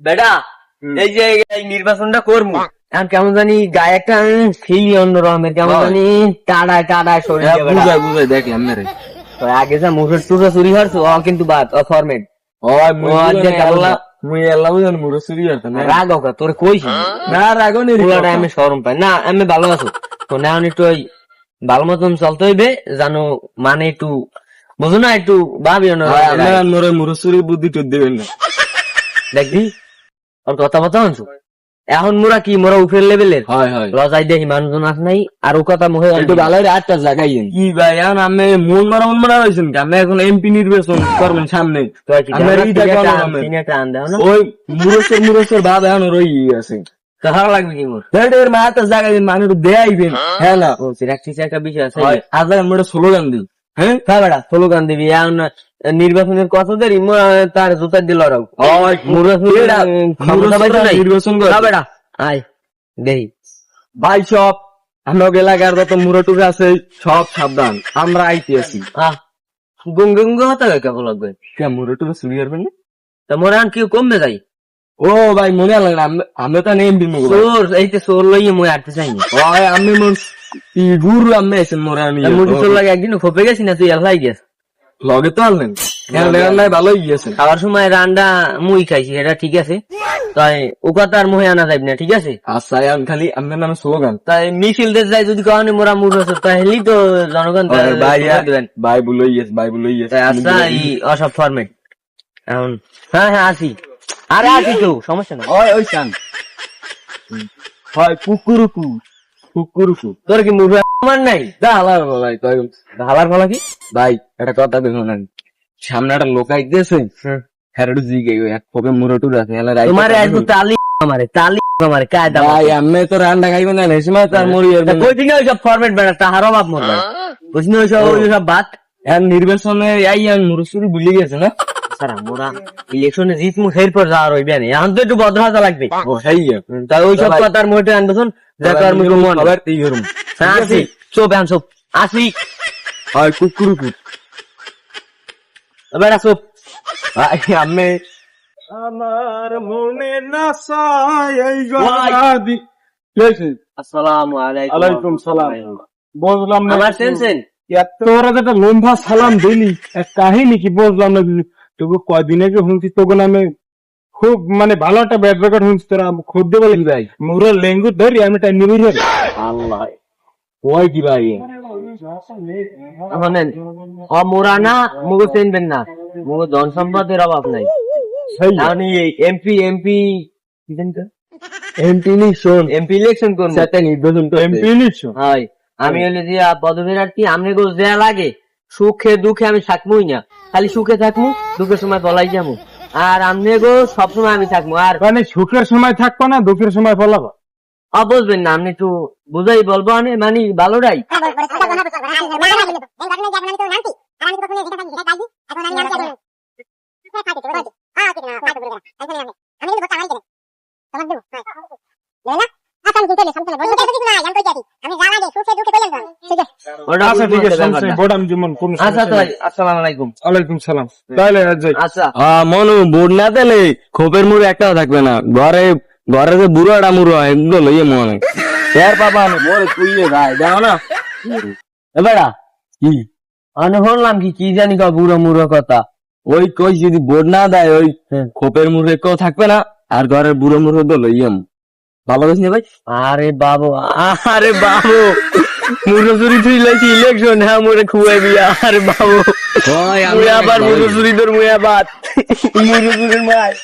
বেটা এই যে এই নির্বাচনটা করব এখন কেমন জানি গায়ে একটা ফিল অন্যরকমের কেমন হয়। জানি টাড়ায় টাড়ায় শরীর হ্যাঁ, বুঝাই বুঝাই দেখলাম মেরে তো আগে যা মুখের টুকরা চুরি ও কিন্তু বাদ ও ফরমেট ও কেবলা- আল্লাহ মুই বুঝান মুরো চুরি না? রাগ ওকা তোর কইছি। না নি পুরাটা আমি শরম পাই না আমি ভালো আছো। তো না একটু ওই ভালো মতন চলতে হইবে জানো মানে একটু বুঝো না একটু ভাবি আপনারা মোরে মুরো চুরি বুদ্ধি না। দেখবি? ওর কথা বলতে আনছো এখন মোরা কি মোরা উপরের লেভেলের হয় হয়। লজাই দেখি মানুষজন আস নাই আর ও কথা মুখে একটু ভালো করে আটটা জায়গায় কি ভাই এখন আমি মন মারা মন মারা হয়েছেন কি? আমি এখন এমপি নির্বাচন করবেন সামনে। ওই মুরসের মুরসের ভাব এখন রই আছে। ভালো লাগবে কি মোর? এর মা আটটা দিন মানুষ দেয়াইবেন হ্যাঁ। না? ও একটা বিষয় আছে। হয়। আজ আমরা স্লোগান দিই। হ্যাঁ? হ্যাঁ স্লোগান দিবি নির্বাচনের কত দেরি তার জুতা দিল আয় ভাই সব আমার এলাকার যত মুরটুক আছে সব সাবধান। আমরা আইতে আছি। আহ গুং গুং গুং হতে লাগবে কে মুরটুক চুরি করবেন না? তা মোরা এখন কি কমবে যাই ও ভাই মনে লাগল আমি- আমি তো নেই চোর এই চোর লইয়ে মই আটতে চাইনি। আমি ই গুরু আমি মোরে আমি মুটি লাগে একদিন খপে গেছি না তুই এলাই গেছ লগে তো আনলেন ভালোই খাওয়ার সময় রান্না মুই খাইছি এটা ঠিক আছে তাই ও কথা আর মুহে আনা যাইব না ঠিক আছে আচ্ছা খালি আপনার নামে স্লোগান তাই যাই যদি কারণে মোরা মুড আছে তাহলেই তো জনগণ ভাই ভোট দিবেন ভাই বলই গেছে আচ্ছা এই অসব ফরমেট এখন হ্যাঁ হ্যাঁ আসি আরে আসি তো সমস্যা না ওই ওই চান হয় কুকুরুকু কুকুরুকু তোর কি মুড আমার নাই? হাবার ফলা কি ভাই একটা কথা দেখুন না। সামনে একটা লোক আইতেছে। হ্যাঁ একটু জিগে এক কবে হেলা রাইতে তোমার আজকে তালি আমারে তালি আমারে কায়দা ভাই আমি তো রান্না খাইব না হেসে তার মরি কই দিন ওইসব ফরমেট বেড়া তাহার অভাব মনে হয়? বুঝলি ওইসব ওইসব বাদ এখন নির্বাচনে আই মুরসুরি ভুলে গেছে না? সারা মোরা ইলেকশনে জিত এরপর যাওয়ার হইবে না। এখন তো একটু ভদ্র লাগবে। তাই ওইসব ভাই। কথার মোটে আনবেন দেখো আর মন আবার এই গরম হ্যাঁ আসি চোপ এখন চোপ। আসি। কুকুরুকু বেড়া চোপ আমি আমার মনে না সাই এই গাদি লেছে আসসালামু আলাইকুম। আলাইকুম সালাম। বুঝলাম না আমার টেনশন তোরা যেটা লম্বা সালাম দিলি এক কাহিনী কি বুঝলাম না তোকে কয়দিন আগে শুনছি তোকে নামে খুব মানে ভালো একটা ব্যাড রেকর্ড শুনছি তোরা খুব দিয়ে বলি ভাই। মুরা লেঙ্গু ধরি আমি টাইম নিবি রে আল্লাহ। ওই কি ভাই? শোনেন ও মোরা না মুগো চেনবেন না। মুগো ধন সম্পদের অভাব নাই। আমি এমপি এমপি কি জানি এমপি ইলেকশন এমপি ইলেকশন করব। সেটা নির্বাচন তো এমপি ইলেকশন হয়। আমি হলে যে পদবিরার্থী আমনে গো দেয়া লাগে সুখে দুঃখে আমি থাকবোই না। খালি সুখে থাকব দুঃখের সময় বলাই যাব আর আমি গো সবসময় আমি থাকব আর মানে সুখের সময় থাকব না দুঃখের সময় বলাবো? অ বুঝবেন না আপনি একটু বুঝাই বলব আমি মানে ভালোটাই আচ্ছা ঠিক আছে সমস্যা ব্যাপারটা। বোর্ড আমি যেমন কোন আচ্ছা তাই আসসালামু আলাইকুম। ওয়ালাইকুম সালাম। তাহলে যাই। আচ্ছা। মনু বোর্ড না দিলে খোপের মুড়ে একটাও থাকবে না। ঘরে ঘরে যে বুড়োটা মুড়ো এগুলো লইয়ে মনে এর বাবা আমি মোরে তুইয়ে ভাই দেখো না। এবারা কি? আমি শুনলাম কি কি জানি কা বুড়ো মুড়ো কথা। ওই কই যদি বোর্ড না দেয় ওই হ্যাঁ। খোপের মুড়ে কেউ থাকবে না আর ঘরের বুড়ো মুড়ো তো লইয়াম ভালো কইছি ভাই? আরে বাবু আরে বাবু। মুড়ো চুরি তুই লাইছি ইলেকশন হ্যাঁ মুড়ে খুয়াবি আরে বাবু মুই আবার মুরসুরি তোর মুয়া বাদ মুড়ো মায়।